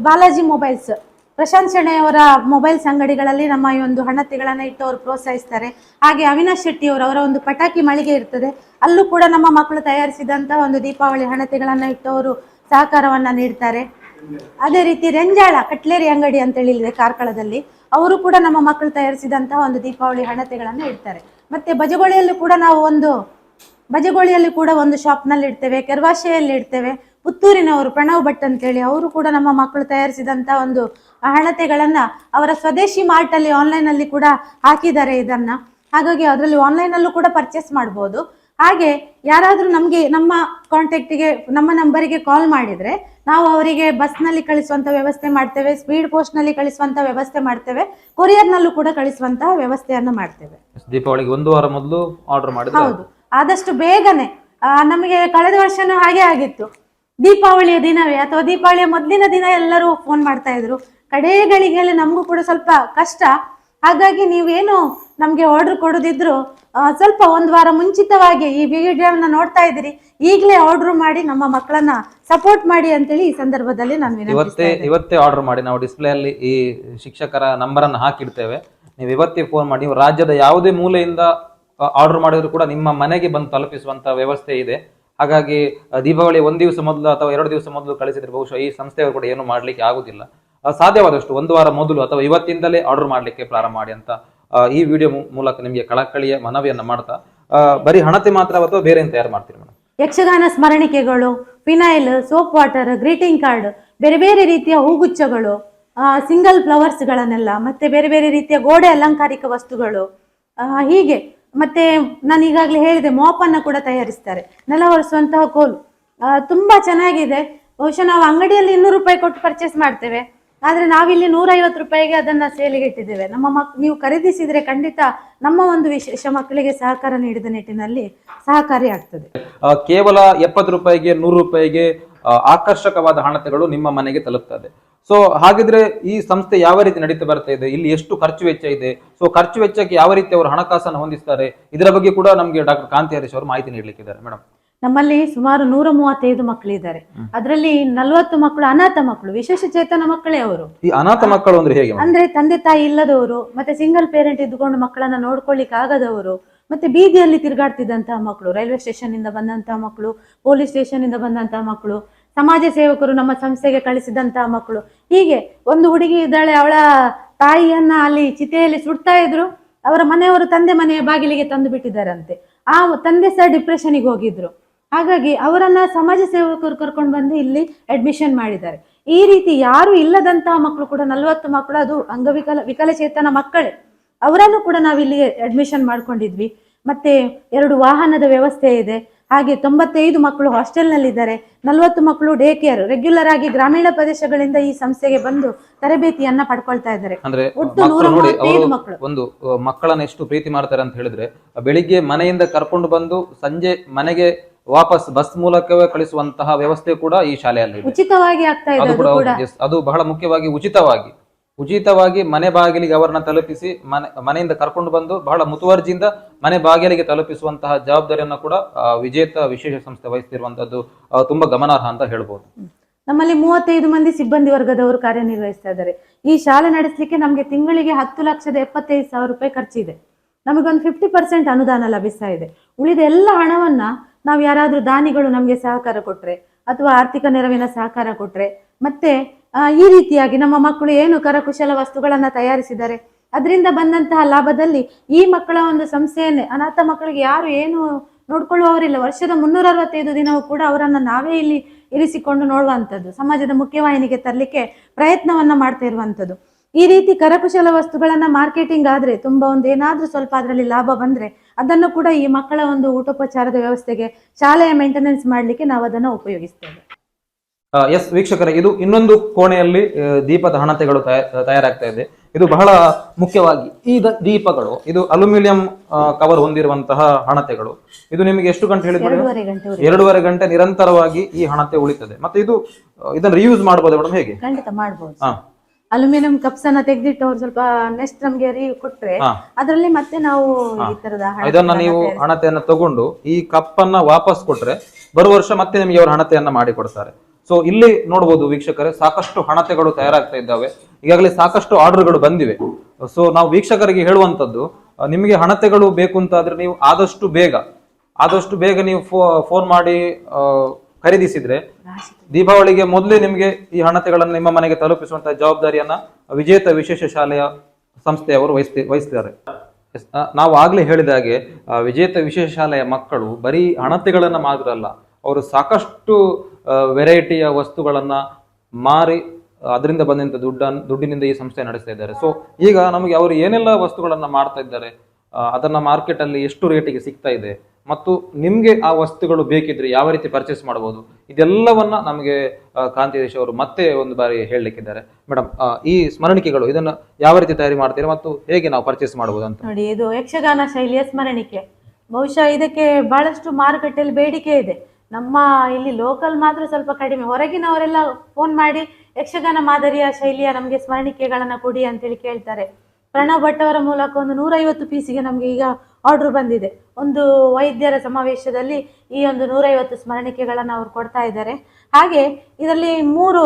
Speaker 1: ಬಾಲಾಜಿ ಮೊಬೈಲ್ಸ್ ಪ್ರಶಾಂತ್ ಶೆಣೆಯವರ ಮೊಬೈಲ್ಸ್ ಅಂಗಡಿಗಳಲ್ಲಿ ನಮ್ಮ ಈ ಒಂದು ಹಣತೆಗಳನ್ನು ಇಟ್ಟು ಅವರು ಪ್ರೋತ್ಸಾಹಿಸ್ತಾರೆ. ಹಾಗೆ ಅವಿನಾಶ್ ಶೆಟ್ಟಿ ಅವರು ಅವರ ಒಂದು ಪಟಾಕಿ ಮಳಿಗೆ ಇರ್ತದೆ. ಅಲ್ಲೂ ಕೂಡ ನಮ್ಮ ಮಕ್ಕಳು ತಯಾರಿಸಿದಂಥ ಒಂದು ದೀಪಾವಳಿ ಹಣತೆಗಳನ್ನು ಇಟ್ಟು ಅವರು ಸಹಕಾರವನ್ನು ನೀಡ್ತಾರೆ. ಅದೇ ರೀತಿ ರೆಂಜಾಳ, ಕಟ್ಲೇರಿ ಅಂಗಡಿ ಅಂತೇಳಿ ಇದೆ ಕಾರ್ಕಳದಲ್ಲಿ? ಅವರು ಕೂಡ ನಮ್ಮ ಮಕ್ಕಳು ತಯಾರಿಸಿದಂತಹ ಒಂದು ದೀಪಾವಳಿ ಹಣತೆಗಳನ್ನು ಇಡ್ತಾರೆ. ಮತ್ತೆ ಬಜಗೋಳಿಯಲ್ಲೂ ಕೂಡ ನಾವು ಒಂದು, ಬಜಗೋಳಿಯಲ್ಲಿ ಕೂಡ ಒಂದು ಶಾಪ್ನಲ್ಲಿ ಇಡ್ತೇವೆ ಕೆರ್ವಾಶೆಯಲ್ಲಿ ಇಡ್ತೇವೆ. ಪುತ್ತೂರಿನವರು ಪ್ರಣವ್ ಭಟ್ ಅಂತೇಳಿ ಅವರು ಕೂಡ ನಮ್ಮ ಮಕ್ಕಳು ತಯಾರಿಸಿದಂತ ಒಂದು ಹಣತೆಗಳನ್ನ ಅವರ ಸ್ವದೇಶಿ ಮಾರ್ಟ್ ಅಲ್ಲಿ ಆನ್ಲೈನ್ ಅಲ್ಲಿ ಕೂಡ ಹಾಕಿದ್ದಾರೆ ಇದನ್ನ. ಹಾಗಾಗಿ ಅದರಲ್ಲಿ ಆನ್ಲೈನಲ್ಲೂ ಕೂಡ ಪರ್ಚೇಸ್ ಮಾಡ್ಬೋದು. ಹಾಗೆ ಯಾರಾದರೂ ನಮಗೆ ನಮ್ಮ ಕಾಂಟ್ಯಾಕ್ಟಿಗೆ ನಮ್ಮ ನಂಬರಿಗೆ ಕಾಲ್ ಮಾಡಿದರೆ ನಾವು ಅವರಿಗೆ ಬಸ್ನಲ್ಲಿ ಕಳಿಸುವಂಥ ವ್ಯವಸ್ಥೆ ಮಾಡ್ತೇವೆ ಸ್ಪೀಡ್ ಪೋಸ್ಟ್ನಲ್ಲಿ ಕಳಿಸುವಂಥ ವ್ಯವಸ್ಥೆ ಮಾಡ್ತೇವೆ ಕೊರಿಯರ್ನಲ್ಲೂ ಕೂಡ ಕಳಿಸುವಂತಹ ವ್ಯವಸ್ಥೆಯನ್ನು ಮಾಡ್ತೇವೆ.
Speaker 2: ದೀಪಾವಳಿಗೆ ಒಂದು ವಾರ ಮೊದಲು ಆರ್ಡರ್ ಮಾಡಿ
Speaker 1: ಹೌದು. ಆದಷ್ಟು ಬೇಗನೆ ನಮಗೆ ಕಳೆದ ವರ್ಷನೂ ಹಾಗೆ ಆಗಿತ್ತು. ದೀಪಾವಳಿಯ ದಿನವೇ ಅಥವಾ ದೀಪಾವಳಿಯ ಮೊದಲಿನ ದಿನ ಎಲ್ಲರೂ ಫೋನ್ ಮಾಡ್ತಾ ಇದ್ರು. ಕಡೇ ಗಳಿಗೆಯಲ್ಲಿ ನಮಗೂ ಕೂಡ ಸ್ವಲ್ಪ ಕಷ್ಟ. ಹಾಗಾಗಿ ನೀವೇನು ನಮಗೆ ಆರ್ಡರ್ ಕೊಡೋದಿದ್ರು ಸ್ವಲ್ಪ ಒಂದು ವಾರ ಮುಂಚಿತವಾಗಿ ಈ ವಿಡಿಯೋನ ನೋಡ್ತಾ ಇದ್ದೀರಿ. ಈಗಲೇ ಆರ್ಡರ್ ಮಾಡಿ ನಮ್ಮ ಮಕ್ಕಳನ್ನ ಸಪೋರ್ಟ್ ಮಾಡಿ ಅಂತೇಳಿ ಈ ಸಂದರ್ಭದಲ್ಲಿ ನಾನು
Speaker 2: ಇವತ್ತೇ ಇವತ್ತೇ ಆರ್ಡರ್ ಮಾಡಿ. ನಾವು ಡಿಸ್ಪ್ಲೇ ಅಲ್ಲಿ ಈ ಶಿಕ್ಷಕರ ನಂಬರ್ ಅನ್ನು ಹಾಕಿಡ್ತೇವೆ. ನೀವು ಇವತ್ತೇ ಫೋನ್ ಮಾಡಿ. ನೀವು ರಾಜ್ಯದ ಯಾವುದೇ ಮೂಲೆಯಿಂದ ಆರ್ಡರ್ ಮಾಡಿದ್ರು ಕೂಡ ನಿಮ್ಮ ಮನೆಗೆ ಬಂದು ತಲುಪಿಸುವಂತ ವ್ಯವಸ್ಥೆ ಇದೆ. ಹಾಗಾಗಿ ದೀಪಾವಳಿ ಒಂದು ದಿವಸ ಮೊದಲು ಅಥವಾ ಎರಡು ದಿವಸ ಮೊದಲು ಕಳಿಸಿದ್ರೆ ಬಹುಶಃ ಈ ಸಂಸ್ಥೆಯವರು ಕೂಡ ಏನು ಮಾಡಲಿಕ್ಕೆ ಆಗುದಿಲ್ಲ. ಸಾಧ್ಯವಾದಷ್ಟು ಒಂದು ವಾರ ಮೊದಲು ಅಥವಾ ಇವತ್ತಿಂದಲೇ ಆರ್ಡರ್ ಮಾಡಲಿಕ್ಕೆ ಪ್ರಾರಂಭ ಮಾಡಿ ಅಂತ ಈ ವಿಡಿಯೋ ಮೂಲಕ ನಿಮಗೆ ಕಳಕಳಿಯ ಮನವಿಯನ್ನು ಮಾಡ್ತಾ ಬರೀ ಹಣತೆ ಮಾತ್ರ ಅಥವಾ ಬೇರೆ ತಯಾರು ಮಾಡ್ತೀರಿ madam?
Speaker 1: Yakshagana ಸ್ಮರಣಿಕೆಗಳು, phenyl, soap water, greeting card, ಬೇರೆ ಬೇರೆ ರೀತಿಯ ಹೂಗುಚ್ಛಗಳು ಸಿಂಗಲ್ ಫ್ಲವರ್ಸ್ಗಳನ್ನೆಲ್ಲ, ಮತ್ತೆ ಬೇರೆ ಬೇರೆ ರೀತಿಯ ಗೋಡೆ ಅಲಂಕಾರಿಕ ವಸ್ತುಗಳು ಹೀಗೆ ಮತ್ತೆ ನಾನು ಈಗಾಗಲೇ ಹೇಳಿದೆ, ಮೋಪನ್ನು ಕೂಡ ತಯಾರಿಸ್ತಾರೆ. ನೆಲ ಒರೆಸುವಂತಹ ಕೋಲು. ತುಂಬಾ ಚೆನ್ನಾಗಿದೆ. ಬಹುಶಃ ನಾವು ಅಂಗಡಿಯಲ್ಲಿ ಇನ್ನೂರು ರೂಪಾಯಿ ಕೊಟ್ಟು ಪರ್ಚೇಸ್ ಮಾಡ್ತೇವೆ. ಆದರೆ ನಾವಿಲ್ಲಿ ನೂರೈವತ್ತು ರೂಪಾಯಿಗೆ ಅದನ್ನ ಸೇಲಿಗೆ ಇಟ್ಟಿದ್ದೇವೆ. ನಮ್ಮ ಮಕ್, ನೀವು ಖರೀದಿಸಿದ್ರೆ ಖಂಡಿತ ನಮ್ಮ ಒಂದು ವಿಶೇಷ ಮಕ್ಕಳಿಗೆ ಸಹಕಾರ ನೀಡಿದ ನಿಟ್ಟಿನಲ್ಲಿ
Speaker 2: ಸಹಕಾರಿಯಾಗ್ತದೆ ಕೇವಲ ಎಪ್ಪತ್ತು ರೂಪಾಯಿಗೆ, ನೂರು ರೂಪಾಯಿಗೆ ಆಕರ್ಷಕವಾದ ಹಣತೆಗಳು ನಿಮ್ಮ ಮನೆಗೆ ತಲುಪ್ತದೆ. ಸೊ ಹಾಗಿದ್ರೆ ಈ ಸಂಸ್ಥೆ ಯಾವ ರೀತಿ ನಡೀತಾ ಬರ್ತಾ ಇದೆ? ಇಲ್ಲಿ ಎಷ್ಟು ಖರ್ಚು ವೆಚ್ಚ ಇದೆ? ಸೊ ಖರ್ಚು ವೆಚ್ಚಕ್ಕೆ ಯಾವ ರೀತಿ ಅವರು ಹಣಕಾಸನ್ನು ಹೊಂದಿಸ್ತಾರೆ? ಇದರ ಬಗ್ಗೆ ಕೂಡ ನಮಗೆ ಡಾಕ್ಟರ್ ಕಾಂತಿ ಹರೀಶ್ ಅವರು ಮಾಹಿತಿ ನೀಡಲಿಕ್ಕಿದ್ದಾರೆ ಮೇಡಮ್
Speaker 1: ನಮ್ಮಲ್ಲಿ ಸುಮಾರು ನೂರ ಮೂವತ್ತೈದು ಮಕ್ಕಳಿದ್ದಾರೆ ಅದರಲ್ಲಿ ನಲವತ್ತು ಮಕ್ಕಳು ಅನಾಥ ಮಕ್ಕಳು ವಿಶೇಷ ಚೇತನ ಮಕ್ಕಳೇ ಅವರು.
Speaker 2: ಈ ಅನಾಥ ಮಕ್ಕಳು ಅಂದ್ರೆ ಹೇಗೆ
Speaker 1: ಅಂದ್ರೆ ತಂದೆ ತಾಯಿ ಇಲ್ಲದವರು ಮತ್ತೆ ಸಿಂಗಲ್ ಪೇರೆಂಟ್ ಇದ್ದುಕೊಂಡು ಮಕ್ಕಳನ್ನ ನೋಡ್ಕೊಳ್ಳಿಕ್ ಆಗದವರು ಮತ್ತೆ ಬೀದಿಯಲ್ಲಿ ತಿರುಗಾಡ್ತಿದ್ದಂತಹ ಮಕ್ಕಳು ರೈಲ್ವೆ ಸ್ಟೇಷನ್ ಇಂದ ಬಂದಂತಹ ಮಕ್ಕಳು ಪೊಲೀಸ್ ಸ್ಟೇಷನ್ ಇಂದ ಬಂದಂತಹ ಮಕ್ಕಳು ಸಮಾಜ ಸೇವಕರು ನಮ್ಮ ಸಂಸ್ಥೆಗೆ ಕಳಿಸಿದಂತಹ ಮಕ್ಕಳು. ಹೀಗೆ ಒಂದು ಹುಡುಗಿ ಇದ್ದಾಳೆ, ಅವಳ ತಾಯಿಯನ್ನ ಅಲ್ಲಿ ಚಿತೆಯಲ್ಲಿ ಸುಡ್ತಾ ಇದ್ರು. ಅವರ ಮನೆಯವರು ತಂದೆ ಮನೆಯ ಬಾಗಿಲಿಗೆ ತಂದು ಬಿಟ್ಟಿದ್ದಾರಂತೆ. ಆ ತಂದೆ ಸಹ ಡಿಪ್ರೆಷನ್ಗೆ ಹೋಗಿದ್ರು. ಹಾಗಾಗಿ ಅವರನ್ನ ಸಮಾಜ ಸೇವಕರು ಕರ್ಕೊಂಡು ಬಂದು ಇಲ್ಲಿ ಅಡ್ಮಿಷನ್ ಮಾಡಿದ್ದಾರೆ. ಈ ರೀತಿ ಯಾರು ಇಲ್ಲದಂತಹ ಮಕ್ಕಳು ಕೂಡ, ನಲವತ್ತು ಮಕ್ಕಳು, ಅದು ಅಂಗವಿಕಲ, ವಿಕಲಚೇತನ ಮಕ್ಕಳೇ, ಅವರನ್ನು ಕೂಡ ನಾವು ಇಲ್ಲಿ ಅಡ್ಮಿಷನ್ ಮಾಡ್ಕೊಂಡಿದ್ವಿ. ಮತ್ತೆ ಎರಡು ವಾಹನದ ವ್ಯವಸ್ಥೆ ಇದೆ. ಹಾಗೆ ತೊಂಬತ್ತೈದು ಮಕ್ಕಳು ಹಾಸ್ಟೆಲ್ನಲ್ಲಿದ್ದಾರೆ. ನಲವತ್ತು ಮಕ್ಕಳು ಡೇ ಕೇರ್. ರೆಗ್ಯುಲರ್ ಆಗಿ ಗ್ರಾಮೀಣ ಪ್ರದೇಶಗಳಿಂದ ಈ ಸಂಸ್ಥೆಗೆ ಬಂದು ತರಬೇತಿಯನ್ನ ಪಡ್ಕೊಳ್ತಾ ಇದ್ದಾರೆ.
Speaker 2: ಅಂದ್ರೆ ನೋಡಿ ಅವರು ಒಂದು ಮಕ್ಕಳನ್ನ ಎಷ್ಟು ಪ್ರೀತಿ ಮಾಡ್ತಾರೆ ಅಂತ ಹೇಳಿದ್ರೆ ಬೆಳಿಗ್ಗೆ ಮನೆಯಿಂದ ಕರ್ಕೊಂಡು ಬಂದು ಸಂಜೆ ಮನೆಗೆ ವಾಪಸ್ ಬಸ್ ಮೂಲಕವೇ ಕಳಿಸುವಂತಹ ವ್ಯವಸ್ಥೆ ಕೂಡ ಈ ಶಾಲೆಯಲ್ಲಿ
Speaker 1: ಉಚಿತವಾಗಿ ಆಗ್ತಾ ಇದೆ
Speaker 2: ಅದು ಬಹಳ ಮುಖ್ಯವಾಗಿ ಉಚಿತವಾಗಿ. ಉಚಿತವಾಗಿ ಮನೆ ಬಾಗಿಲಿಗೆ ಅವರನ್ನ ತಲುಪಿಸಿ ಮನೆ, ಮನೆಯಿಂದ ಕರ್ಕೊಂಡು ಬಂದು ಬಹಳ ಮುತುವರ್ಜಿಯಿಂದ ಮನೆ ಬಾಗಿಲಿಗೆ ತಲುಪಿಸುವಂತಹ ಜವಾಬ್ದಾರಿಯನ್ನು ಕೂಡ ವಿಜೇತ ವಿಶೇಷ ಸಂಸ್ಥೆ ವಹಿಸ್ತಿರುವಂತದ್ದು ತುಂಬಾ ಗಮನಾರ್ಹ ಅಂತ ಹೇಳ್ಬೋದು.
Speaker 1: ನಮ್ಮಲ್ಲಿ ಮೂವತ್ತೈದು ಮಂದಿ ಸಿಬ್ಬಂದಿ ವರ್ಗದವರು ಕಾರ್ಯನಿರ್ವಹಿಸ್ತಾ ಇದ್ದಾರೆ. ಈ ಶಾಲೆ ನಡೆಸಲಿಕ್ಕೆ ನಮಗೆ ತಿಂಗಳಿಗೆ ಹತ್ತು ಲಕ್ಷದ ಎಪ್ಪತ್ತೈದು ಸಾವಿರ ರೂಪಾಯಿ ಖರ್ಚಿದೆ. ನಮಗೊಂದು ಫಿಫ್ಟಿ ಪರ್ಸೆಂಟ್ ಅನುದಾನ ಲಭಿಸ್ತಾ ಇದೆ. ಉಳಿದ ಎಲ್ಲ ಹಣವನ್ನ ನಾವು ಯಾರಾದ್ರೂ ದಾನಿಗಳು ನಮಗೆ ಸಹಕಾರ ಕೊಟ್ರೆ, ಅಥವಾ ಆರ್ಥಿಕ ನೆರವಿನ ಸಹಕಾರ ಕೊಟ್ರೆ, ಮತ್ತೆ ಈ ರೀತಿಯಾಗಿ ನಮ್ಮ ಮಕ್ಕಳು ಏನು ಕರಕುಶಲ ವಸ್ತುಗಳನ್ನು ತಯಾರಿಸಿದ್ದಾರೆ. ಅದರಿಂದ ಬಂದಂತಹ ಲಾಭದಲ್ಲಿ ಈ ಮಕ್ಕಳ ಒಂದು ಸಂಸ್ಥೆಯನ್ನೇ ಅನಾಥ ಮಕ್ಕಳಿಗೆ ಯಾರು ಏನು ನೋಡ್ಕೊಳ್ಳುವವರಿಲ್ಲ. ವರ್ಷದ ಮುನ್ನೂರ ಅರವತ್ತೈದು ದಿನವೂ ಕೂಡ ಅವರನ್ನು ನಾವೇ ಇಲ್ಲಿ ಇರಿಸಿಕೊಂಡು ನೋಡುವಂಥದ್ದು, ಸಮಾಜದ ಮುಖ್ಯವಾಹಿನಿಗೆ ತರಲಿಕ್ಕೆ ಪ್ರಯತ್ನವನ್ನ ಮಾಡ್ತಾ ಇರುವಂಥದ್ದು. ಈ ರೀತಿ ಕರಕುಶಲ ವಸ್ತುಗಳನ್ನು ಮಾರ್ಕೆಟಿಂಗ್ ಆದ್ರೆ ತುಂಬಾ ಒಂದು ಏನಾದರೂ ಸ್ವಲ್ಪ ಅದರಲ್ಲಿ ಲಾಭ ಬಂದ್ರೆ ಅದನ್ನು ಕೂಡ ಈ ಮಕ್ಕಳ ಒಂದು ಊಟೋಪಚಾರದ ವ್ಯವಸ್ಥೆಗೆ, ಶಾಲೆಯ ಮೇಂಟೆನೆನ್ಸ್ ಮಾಡ್ಲಿಕ್ಕೆ ನಾವು ಅದನ್ನು ಉಪಯೋಗಿಸ್ತೇವೆ.
Speaker 2: ಎಸ್ ವೀಕ್ಷಕರೇ ಇದು ಇನ್ನೊಂದು ಕೋಣೆಯಲ್ಲಿ ದೀಪದ ಹಣತೆಗಳು ತಯಾ- ತಯಾರಾಗ್ತಾ ಇದೆ. ಇದು ಬಹಳ ಮುಖ್ಯವಾಗಿ ಈ ದೀಪಗಳು ಇದು ಅಲ್ಯೂಮಿನಿಯಂ ಕವರ್ ಹೊಂದಿರುವಂತಹ ಹಣತೆಗಳು. ಇದು ನಿಮಗೆ ಎಷ್ಟು ಗಂಟೆ ಹೇಳಿದ್ರೆ
Speaker 1: ಎರಡೂವರೆ ಗಂಟೆ
Speaker 2: ನಿರಂತರವಾಗಿ ಈ ಹಣತೆ ಉಳಿತದೆ. ಮತ್ತೆ ಇದು ಇದನ್ನು ರಿಯೂಸ್ ಮಾಡಬಹುದು ಮೇಡಮ್ ಹೇಗೆ?
Speaker 1: ಖಂಡಿತ
Speaker 2: ಮಾಡಬಹುದು
Speaker 1: ಅಲ್ಯೂಮಿನಿಯಂ ಕಪ್ಸ್ ಅನ್ನ ತೆಗೆದಿಟ್ಟು ಅವ್ರು ಸ್ವಲ್ಪ ನೆಕ್ಸ್ಟ್ ನಮ್ಗೆ ರೀ ಕೊಟ್ರೆ ಅದರಲ್ಲಿ ಮತ್ತೆ ನಾವು ಈ ತರದ
Speaker 2: ಇದನ್ನ ನೀವು ಹಣತೆಯನ್ನ ತಗೊಂಡು ಈ ಕಪ್ ಅನ್ನ ವಾಪಸ್ ಕೊಟ್ರೆ ಬರುವ ವರ್ಷ ಮತ್ತೆ ನಿಮಗೆ ಅವ್ರ ಹಣತೆಯನ್ನ ಮಾಡಿ ಕೊಡ್ತಾರೆ. ಸೊ ಇಲ್ಲಿ ನೋಡಬಹುದು ವೀಕ್ಷಕರೇ, ಸಾಕಷ್ಟು ಹಣತೆಗಳು ತಯಾರಾಗ್ತಾ ಇದ್ದಾವೆ. ಈಗಾಗಲೇ ಸಾಕಷ್ಟು ಆರ್ಡರ್ಗಳು ಬಂದಿವೆ. ಸೊ ನಾವು ವೀಕ್ಷಕರಿಗೆ ಹೇಳುವಂತದ್ದು ನಿಮಗೆ ಹಣತೆಗಳು ಬೇಕು ಅಂತಾದ್ರೆ ನೀವು ಆದಷ್ಟು ಬೇಗ ಆದಷ್ಟು ಬೇಗ ನೀವು ಫೋನ್ ಮಾಡಿ ಖರೀದಿಸಿದ್ರೆ ದೀಪಾವಳಿಗೆ ಮೊದಲೇ ನಿಮಗೆ ಈ ಹಣತೆಗಳನ್ನು ನಿಮ್ಮ ಮನೆಗೆ ತಲುಪಿಸುವಂತಹ ಜವಾಬ್ದಾರಿಯನ್ನ ವಿಜೇತ ವಿಶೇಷ ಶಾಲೆಯ ಸಂಸ್ಥೆಯವರು ವಹಿಸ್ತಿ ವಹಿಸ್ತಾರೆ ನಾವು ಆಗ್ಲೇ ಹೇಳಿದ ಹಾಗೆ ವಿಜೇತ ವಿಶೇಷ ಶಾಲೆಯ ಮಕ್ಕಳು ಬರೀ ಹಣತೆಗಳನ್ನ ಮಾತ್ರ ಅಲ್ಲ, ಅವರು ಸಾಕಷ್ಟು ವೆರೈಟಿಯ ವಸ್ತುಗಳನ್ನ ಮಾರಿ ಅದರಿಂದ ಬಂದಂತ ದುಡ್ಡನ್ನು ದುಡ್ಡಿನಿಂದ ಈ ಸಂಸ್ಥೆ ನಡೆಸ್ತಾ ಇದ್ದಾರೆ. ಸೊ ಈಗ ನಮಗೆ ಅವರು ಏನೆಲ್ಲ ವಸ್ತುಗಳನ್ನ ಮಾಡ್ತಾ ಇದ್ದಾರೆ ಅದನ್ನು ಅದನ್ನ ಮಾರ್ಕೆಟ್ ಅಲ್ಲಿ ಎಷ್ಟು ರೇಟಿಗೆ ಸಿಗ್ತಾ ಇದೆ, ಮತ್ತು ನಿಮ್ಗೆ ಆ ವಸ್ತುಗಳು ಬೇಕಿದ್ರೆ ಯಾವ ರೀತಿ ಪರ್ಚೇಸ್ ಮಾಡಬಹುದು, ಇದೆಲ್ಲವನ್ನ ನಮಗೆ ಕಾಂತಿ ಕಾಂತಿದೇಶ್ ಅವರು ಮತ್ತೆ ಒಂದು ಬಾರಿ ಹೇಳಲಿಕ್ಕಿದ್ದಾರೆ. ಮೇಡಮ್ ಈ ಸ್ಮರಣಿಕೆಗಳು ಇದನ್ನ ಯಾವ ರೀತಿ ತಯಾರಿ ಮಾಡ್ತೀರಾ ಮತ್ತು ಹೇಗೆ ನಾವು ಪರ್ಚೇಸ್ ಮಾಡಬಹುದು ಅಂತ?
Speaker 1: ನೋಡಿ, ಇದು ಯಕ್ಷಗಾನ ಶೈಲಿಯ ಸ್ಮರಣಿಕೆ. ಬಹುಶಃ ಇದಕ್ಕೆ ಬಹಳಷ್ಟು ಮಾರುಕಟ್ಟೆಯಲ್ಲಿ ಬೇಡಿಕೆ ಇದೆ. ನಮ್ಮ ಇಲ್ಲಿ ಲೋಕಲ್ ಮಾತ್ರ ಸ್ವಲ್ಪ ಕಡಿಮೆ. ಹೊರಗಿನವರೆಲ್ಲ ಫೋನ್ ಮಾಡಿ ಯಕ್ಷಗಾನ ಮಾದರಿಯ ಶೈಲಿಯ ನಮಗೆ ಸ್ಮರಣಿಕೆಗಳನ್ನ ಕೊಡಿ ಅಂತೇಳಿ ಕೇಳ್ತಾರೆ. ಪ್ರಣವ್ ಭಟ್ ಅವರ ಮೂಲಕ ಒಂದು ನೂರೈವತ್ತು ಪೀಸಿಗೆ ನಮಗೆ ಈಗ ಆರ್ಡರ್ ಬಂದಿದೆ. ಒಂದು ವೈದ್ಯರ ಸಮಾವೇಶದಲ್ಲಿ ಈ ಒಂದು ನೂರೈವತ್ತು ಸ್ಮರಣಿಕೆಗಳನ್ನು ಅವರು ಕೊಡ್ತಾ ಇದ್ದಾರೆ. ಹಾಗೆ ಇದರಲ್ಲಿ ಮೂರು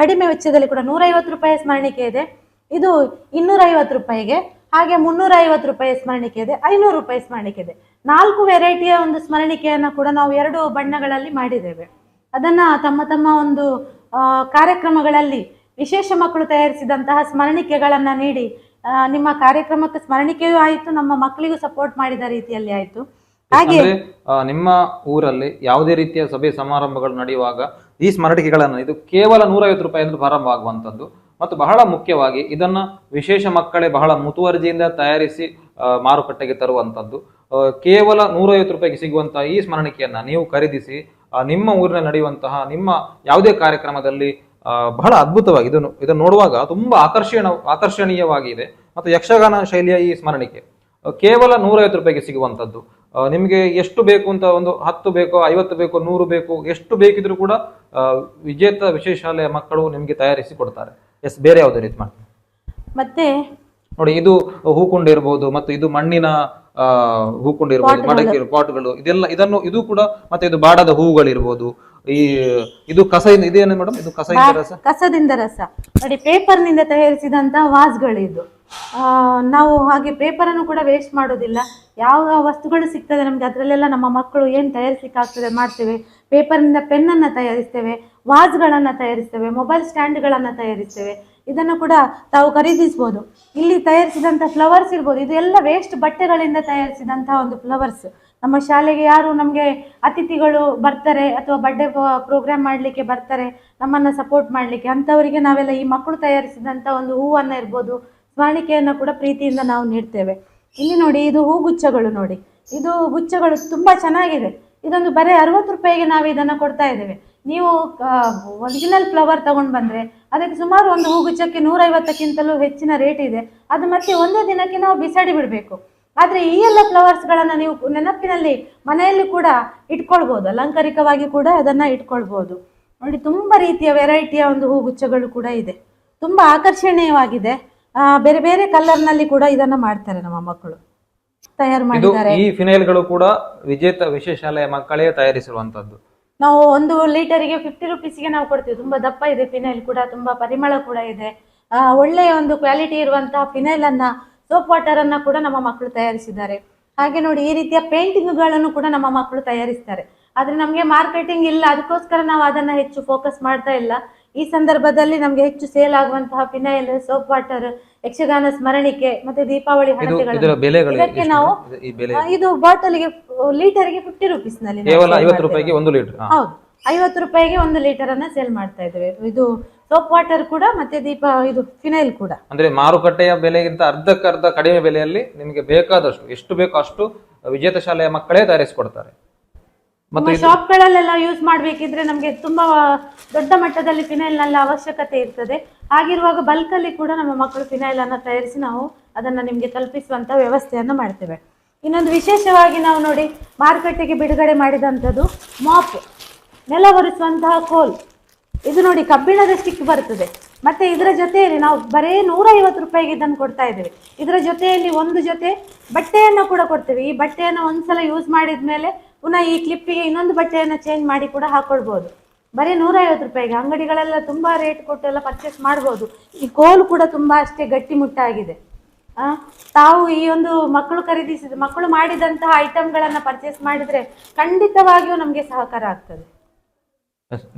Speaker 1: ಕಡಿಮೆ ವೆಚ್ಚದಲ್ಲಿ ಕೂಡ ನೂರೈವತ್ತು ರೂಪಾಯಿ ಸ್ಮರಣಿಕೆ ಇದೆ. ಇದು ಇನ್ನೂರೈವತ್ತು ರೂಪಾಯಿಗೆ, ಹಾಗೆ ಮುನ್ನೂರ ಐವತ್ತು ರೂಪಾಯಿ ಸ್ಮರಣಿಕೆ ಇದೆ, ಐನೂರು ರೂಪಾಯಿ ಸ್ಮರಣಿಕೆ ಇದೆ. ನಾಲ್ಕು ವೆರೈಟಿಯ ಒಂದು ಸ್ಮರಣಿಕೆಯನ್ನು ಕೂಡ ನಾವು ಎರಡು ಬಣ್ಣಗಳಲ್ಲಿ ಮಾಡಿದ್ದೇವೆ. ಅದನ್ನ ತಮ್ಮ ತಮ್ಮ ಒಂದು ಕಾರ್ಯಕ್ರಮಗಳಲ್ಲಿ ವಿಶೇಷ ಮಕ್ಕಳು ತಯಾರಿಸಿದಂತಹ ಸ್ಮರಣಿಕೆಗಳನ್ನ ನೀಡಿ ನಿಮ್ಮ ಕಾರ್ಯಕ್ರಮಕ್ಕೆ ಸ್ಮರಣಿಕೆಯೂ ಆಯಿತು ನಮ್ಮ ಮಕ್ಕಳಿಗೂ ಸಪೋರ್ಟ್ ಮಾಡಿದ ರೀತಿಯಲ್ಲಿ ಆಯಿತು. ಹಾಗೆ
Speaker 2: ನಿಮ್ಮ ಊರಲ್ಲಿ ಯಾವುದೇ ರೀತಿಯ ಸಭೆ ಸಮಾರಂಭಗಳು ನಡೆಯುವಾಗ ಈ ಸ್ಮರಣಿಕೆಗಳನ್ನು ಇದು ಕೇವಲ ನೂರೈವತ್ತು ರೂಪಾಯಿಂದ ಪ್ರಾರಂಭ ಆಗುವಂಥದ್ದು. ಮತ್ತು ಬಹಳ ಮುಖ್ಯವಾಗಿ ಇದನ್ನ ವಿಶೇಷ ಮಕ್ಕಳೇ ಬಹಳ ಮುತುವರ್ಜಿಯಿಂದ ತಯಾರಿಸಿ ಮಾರುಕಟ್ಟೆಗೆ ತರುವಂತದ್ದು ಆ, ಕೇವಲ ನೂರೈವತ್ತು ರೂಪಾಯಿಗೆ ಸಿಗುವಂತಹ ಈ ಸ್ಮರಣಿಕೆಯನ್ನ ನೀವು ಖರೀದಿಸಿ ನಿಮ್ಮ ಊರಿನಲ್ಲಿ ನಡೆಯುವಂತಹ ನಿಮ್ಮ ಯಾವುದೇ ಕಾರ್ಯಕ್ರಮದಲ್ಲಿ ಬಹಳ ಅದ್ಭುತವಾಗಿ ಇದನ್ನು ಇದನ್ನು ನೋಡುವಾಗ ತುಂಬಾ ಆಕರ್ಷಣ ಆಕರ್ಷಣೀಯವಾಗಿದೆ. ಮತ್ತು ಯಕ್ಷಗಾನ ಶೈಲಿಯ ಈ ಸ್ಮರಣಿಕೆ ಕೇವಲ ನೂರೈವತ್ತು ರೂಪಾಯಿಗೆ ಸಿಗುವಂಥದ್ದು ನಿಮಗೆ ಎಷ್ಟು ಬೇಕು ಅಂತ ಒಂದು ಹತ್ತು ಬೇಕೋ ಐವತ್ತು ಬೇಕೋ ನೂರು ಬೇಕು ಎಷ್ಟು ಬೇಕಿದ್ರೂ ಕೂಡ ವಿಜೇತ ವಿಶೇಷ ಶಾಲೆಯ ಮಕ್ಕಳು ನಿಮಗೆ ತಯಾರಿಸಿ ಕೊಡ್ತಾರೆ. ಎಸ್ ಬೇರೆ ಯಾವುದೇ ರೀತಿ ಮಾಡಿ
Speaker 1: ಮತ್ತೆ?
Speaker 2: ನೋಡಿ ಇದು ಹೂಕುಂಡ ಇರ್ಬೋದು ಮತ್ತು ಇದು ಮಣ್ಣಿನ ಆ, ಹೂಕುಂಡ ಇರ್ಬೋದು ಮಡಕೆ ಪಾಟ್ಗಳು ಇದೆಲ್ಲ ಇದನ್ನು ಇದು ಕೂಡ ಮತ್ತೆ ಇದು ಬಾಡದ ಹೂಗಳಿರ್ಬೋದು ಈ ಇದು ಕಸದಿಂದ ಇದೇನು ಮೇಡಮ್? ಇದು ಕಸದಿಂದ ರಸ?
Speaker 1: ಕಸದಿಂದ ರಸ. ನೋಡಿ ಪೇಪರ್ನಿಂದ ತಯಾರಿಸಿದಂತಹ ವಾಸ್ಗಳಿದು ಆ, ನಾವು ಹಾಗೆ ಪೇಪರ್ ಅನ್ನು ಕೂಡ ವೇಸ್ಟ್ ಮಾಡೋದಿಲ್ಲ. ಯಾವ ವಸ್ತುಗಳು ಸಿಗ್ತದೆ ನಮ್ಗೆ? ಅದರಲ್ಲೆಲ್ಲ ನಮ್ಮ ಮಕ್ಕಳು ಏನು ತಯಾರಿಸಲಿಕ್ಕೆ ಆಗ್ತದೆ ಮಾಡ್ತೇವೆ? ಪೇಪರ್ನಿಂದ ಪೆನ್ನನ್ನು ತಯಾರಿಸ್ತೇವೆ ವಾಸ್ಗಳನ್ನು ತಯಾರಿಸ್ತೇವೆ ಮೊಬೈಲ್ ಸ್ಟ್ಯಾಂಡ್ಗಳನ್ನು ತಯಾರಿಸ್ತೇವೆ. ಇದನ್ನು ಕೂಡ ತಾವು ಖರೀದಿಸ್ಬೋದು. ಇಲ್ಲಿ ತಯಾರಿಸಿದಂಥ ಫ್ಲವರ್ಸ್ ಇರ್ಬೋದು. ಇದು ಎಲ್ಲ ವೇಸ್ಟ್ ಬಟ್ಟೆಗಳಿಂದ ತಯಾರಿಸಿದಂಥ ಒಂದು ಫ್ಲವರ್ಸ್ ನಮ್ಮ ಶಾಲೆಗೆ ಯಾರು ನಮಗೆ ಅತಿಥಿಗಳು ಬರ್ತಾರೆ ಅಥವಾ ಬರ್ಡೇ ಪ್ರೋಗ್ರಾಮ್ ಮಾಡಲಿಕ್ಕೆ ಬರ್ತಾರೆ, ನಮ್ಮನ್ನು ಸಪೋರ್ಟ್ ಮಾಡಲಿಕ್ಕೆ, ಅಂಥವರಿಗೆ ನಾವೆಲ್ಲ ಈ ಮಕ್ಕಳು ತಯಾರಿಸಿದಂಥ ಒಂದು ಹೂವನ್ನು ಇರ್ಬೋದು ಸ್ಮರಣಿಕೆಯನ್ನು ಕೂಡ ಪ್ರೀತಿಯಿಂದ ನಾವು ನೀಡ್ತೇವೆ. ಇಲ್ಲಿ ನೋಡಿ, ಇದು ಹೂಗುಚ್ಛಗಳು ನೋಡಿ. ಇದು ಗುಚ್ಛಗಳು ತುಂಬ ಚೆನ್ನಾಗಿದೆ. ಇದೊಂದು ಬರೀ ಅರವತ್ತು ರೂಪಾಯಿಗೆ ನಾವು ಇದನ್ನು ಕೊಡ್ತಾ ಇದ್ದೇವೆ. ನೀವು ಒರಿಜಿನಲ್ ಫ್ಲವರ್ ತಗೊಂಡು ಬಂದರೆ ಅದಕ್ಕೆ ಸುಮಾರು ಒಂದು ಹೂಗುಚ್ಚಕ್ಕೆ ನೂರೈವತ್ತಕ್ಕಿಂತಲೂ ಹೆಚ್ಚಿನ ರೇಟ್ ಇದೆ. ಅದು ಮತ್ತೆ ಒಂದೇ ದಿನಕ್ಕೆ ನಾವು ಬಿಸಾಡಿ ಬಿಡಬೇಕು. ಆದರೆ ಈ ಎಲ್ಲ ಫ್ಲವರ್ಸ್ಗಳನ್ನು ನೀವು ನೆನಪಿನಲ್ಲಿ ಮನೆಯಲ್ಲಿ ಕೂಡ ಇಟ್ಕೊಳ್ಬೋದು. ಅಲಂಕಾರಿಕವಾಗಿ ಕೂಡ ಅದನ್ನು ಇಟ್ಕೊಳ್ಬೋದು. ನೋಡಿ ತುಂಬ ರೀತಿಯ ವೆರೈಟಿಯ ಒಂದು ಹೂಗುಚ್ಚಗಳು ಕೂಡ ಇದೆ. ತುಂಬ ಆಕರ್ಷಣೀಯವಾಗಿದೆ. ಆ, ಬೇರೆ ಬೇರೆ ಕಲರ್ನಲ್ಲಿ ಕೂಡ ಇದನ್ನು ಮಾಡ್ತಾರೆ ನಮ್ಮ ಮಕ್ಕಳು. ತಯಾರು ಮಾಡಿದ್ದಾರೆ.
Speaker 2: ಈ ಫಿನೈಲ್ಗಳು ಕೂಡ ವಿಜೇತ ವಿಶೇಷಾಲಯ ಮಕ್ಕಳೇ ತಯಾರಿಸಿರುವಂತದ್ದು.
Speaker 1: ನಾವು ಒಂದು ಲೀಟರಿಗೆ ಫಿಫ್ಟಿ ರುಪೀಸ್ಗೆ ನಾವು ಕೊಡ್ತೀವಿ. ತುಂಬ ದಪ್ಪ ಇದೆ ಫಿನೈಲ್ ಕೂಡ, ತುಂಬ ಪರಿಮಳ ಕೂಡ ಇದೆ. ಒಳ್ಳೆಯ ಒಂದು ಕ್ವಾಲಿಟಿ ಇರುವಂತಹ ಫಿನೈಲ್ ಅನ್ನ ಸೋಪ್ ವಾಟರ್ ಅನ್ನ ಕೂಡ ನಮ್ಮ ಮಕ್ಕಳು ತಯಾರಿಸಿದ್ದಾರೆ. ಹಾಗೆ ನೋಡಿ, ಈ ರೀತಿಯ ಪೇಂಟಿಂಗ್ಗಳನ್ನು ಕೂಡ ನಮ್ಮ ಮಕ್ಕಳು ತಯಾರಿಸ್ತಾರೆ. ಆದ್ರೆ ನಮಗೆ ಮಾರ್ಕೆಟಿಂಗ್ ಇಲ್ಲ, ಅದಕ್ಕೋಸ್ಕರ ನಾವು ಅದನ್ನ ಹೆಚ್ಚು ಫೋಕಸ್ ಮಾಡ್ತಾ ಇಲ್ಲ. ಈ ಸಂದರ್ಭದಲ್ಲಿ ನಮಗೆ ಹೆಚ್ಚು ಸೇಲ್ ಆಗುವಂತಹ ಫಿನೈಲ್ ಸೋಪ್ ವಾಟರ್ ಯಕ್ಷಗಾನ ಸ್ಮರಣಿಕೆ ಮತ್ತೆ ದೀಪಾವಳಿ
Speaker 2: ಇದು ಇದರ ಬೆಲೆಗಳು
Speaker 1: ಇದಕ್ಕೆ ನಾವು
Speaker 2: ಇದು- ಈ ಬೆಲೆ
Speaker 1: ಇದು ಬಾಟಲಿಗೆ ಲೀಟರ್ಗೆ ಫಿಫ್ಟಿ ರುಪೀಸ್ನಲ್ಲಿ
Speaker 2: ಕೇವಲ ಐವತ್ತು. ರೂಪಾಯಿಗೆ ಒಂದು ಲೀಟರ್
Speaker 1: ಹೌದು. ಐವತ್ತು ರೂಪಾಯಿಗೆ ಒಂದು ಲೀಟರ್ ಅನ್ನ ಸೇಲ್ ಮಾಡ್ತಾ ಇದ್ದೇವೆ. ಇದು ಸೋಪ್ ವಾಟರ್ ಕೂಡ ಮತ್ತೆ ದೀಪ ಇದು ಫಿನೈಲ್ ಕೂಡ.
Speaker 2: ಅಂದ್ರೆ ಮಾರುಕಟ್ಟೆಯ ಬೆಲೆಗಿಂತ ಅರ್ಧಕ್ಕರ್ಧ ಕಡಿಮೆ ಬೆಲೆಯಲ್ಲಿ ನಿಮಗೆ ಬೇಕಾದಷ್ಟು ಎಷ್ಟು ಬೇಕೋ ಅಷ್ಟು ವಿಜೇತ ಶಾಲೆಯ ಮಕ್ಕಳೇ ತಯಾರಿಸಿಕೊಡ್ತಾರೆ. ಮತ್ತು
Speaker 1: ಶಾಪ್ಗಳಲ್ಲೆಲ್ಲ ಯೂಸ್ ಮಾಡಬೇಕಿದ್ರೆ ನಮಗೆ ತುಂಬಾ ದೊಡ್ಡ ಮಟ್ಟದಲ್ಲಿ ಫಿನೈಲ್ನಲ್ಲಿ ಅವಶ್ಯಕತೆ ಇರ್ತದೆ. ಹಾಗಿರುವಾಗ ಬಲ್ಕ್ ಅಲ್ಲಿ ಕೂಡ ನಮ್ಮ ಮಕ್ಕಳು ಫಿನೈಲ್ ಅನ್ನ ತಯಾರಿಸಿ ನಾವು ಅದನ್ನ ನಿಮಗೆ ತಲುಪಿಸುವಂತ ವ್ಯವಸ್ಥೆಯನ್ನು ಮಾಡ್ತೇವೆ. ಇನ್ನೊಂದು ವಿಶೇಷವಾಗಿ ನಾವು ನೋಡಿ ಮಾರುಕಟ್ಟೆಗೆ ಬಿಡುಗಡೆ ಮಾಡಿದಂಥದ್ದು ಮಾಪ್ ನೆಲ ಒರೆಸುವಂತಹ ಕೋಲ್ ಇದು ನೋಡಿ ಕಬ್ಬಿಣದ ಸ್ಟಿಕ್ ಬರ್ತದೆ. ಮತ್ತೆ ಇದರ ಜೊತೆಯಲ್ಲಿ ನಾವು ಬರೇ ನೂರ ಐವತ್ತು ರೂಪಾಯಿಗೆ ಇದನ್ನು ಕೊಡ್ತಾ ಇದ್ದೇವೆ. ಇದರ ಜೊತೆಯಲ್ಲಿ ಒಂದು ಜೊತೆ ಬಟ್ಟೆಯನ್ನು ಕೂಡ ಕೊಡ್ತೇವೆ. ಈ ಬಟ್ಟೆಯನ್ನು ಒಂದ್ಸಲ ಯೂಸ್ ಮಾಡಿದ ಮೇಲೆ ಪುನಃ ಈ ಕ್ಲಿಪ್ಪಿಗೆ ಇನ್ನೊಂದು ಬಟ್ಟೆಯನ್ನು ಚೇಂಜ್ ಮಾಡಿ ಕೂಡ ಹಾಕೊಳ್ಬೋದು. ಬರೀ ನೂರ ಐವತ್ತು ರೂಪಾಯಿಗೆ ಅಂಗಡಿಗಳೆಲ್ಲ ತುಂಬ ರೇಟ್ ಕೊಟ್ಟು ಎಲ್ಲ ಪರ್ಚೇಸ್ ಮಾಡ್ಬೋದು. ಈ ಕೋಲು ಕೂಡ ತುಂಬ ಅಷ್ಟೇ ಗಟ್ಟಿಮುಟ್ಟಾಗಿದೆ ತಾವು ಈ ಒಂದು ಮಕ್ಕಳು ಖರೀದಿಸಿದ, ಮಕ್ಕಳು ಮಾಡಿದಂತಹ ಐಟಮ್ಗಳನ್ನು ಪರ್ಚೇಸ್ ಮಾಡಿದರೆ ಖಂಡಿತವಾಗಿಯೂ ನಮಗೆ ಸಹಕಾರ ಆಗ್ತದೆ.